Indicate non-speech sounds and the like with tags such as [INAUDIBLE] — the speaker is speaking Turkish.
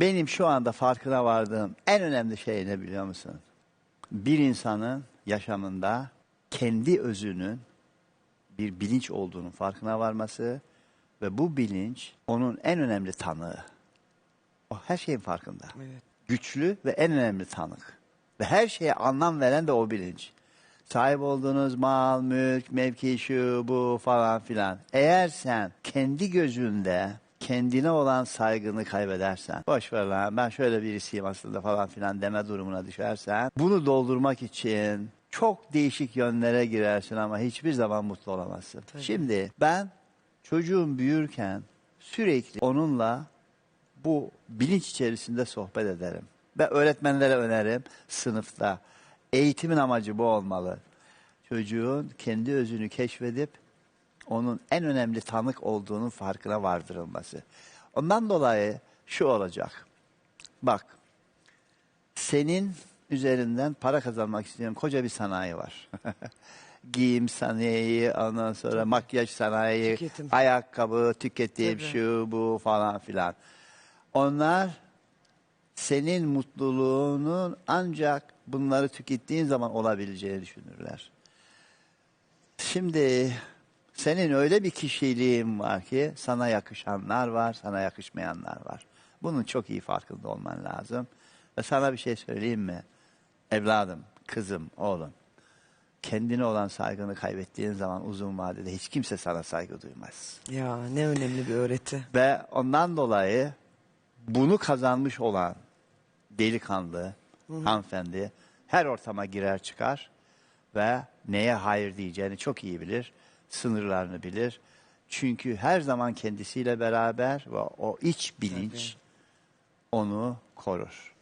Benim şu anda farkına vardığım en önemli şey ne biliyor musun? Bir insanın yaşamında kendi özünün bir bilinç olduğunun farkına varması ve bu bilinç onun en önemli tanığı. O her şeyin farkında. Evet. Güçlü ve en önemli tanık. Ve her şeye anlam veren de o bilinç. Sahip olduğunuz mal, mülk, mevki, şu, bu falan filan. Eğer sen kendi gözünde kendine olan saygını kaybedersen, boş ver lan ben şöyle birisiyim aslında falan filan deme durumuna düşersen, bunu doldurmak için çok değişik yönlere girersin ama hiçbir zaman mutlu olamazsın. Şimdi ben çocuğum büyürken sürekli onunla bu bilinç içerisinde sohbet ederim. Ve öğretmenlere öneririm sınıfta. Eğitimin amacı bu olmalı. Çocuğun kendi özünü keşfedip onun en önemli tanık olduğunun farkına vardırılması. Ondan dolayı şu olacak. Bak, senin üzerinden para kazanmak isteyen koca bir sanayi var. [LAUGHS] Giyim sanayi, ondan sonra makyaj sanayi, Tüketim. ayakkabı, tüketim, Tabii. şu bu falan filan. Onlar senin mutluluğunun ancak bunları tükettiğin zaman olabileceğini düşünürler. Şimdi senin öyle bir kişiliğin var ki sana yakışanlar var, sana yakışmayanlar var. Bunun çok iyi farkında olman lazım. Ve sana bir şey söyleyeyim mi? Evladım, kızım, oğlum. Kendine olan saygını kaybettiğin zaman uzun vadede hiç kimse sana saygı duymaz. Ya ne önemli bir öğreti. Ve ondan dolayı bunu kazanmış olan delikanlı, hanımefendi her ortama girer çıkar ve neye hayır diyeceğini çok iyi bilir. Sınırlarını bilir. Çünkü her zaman kendisiyle beraber ve o iç bilinç onu korur.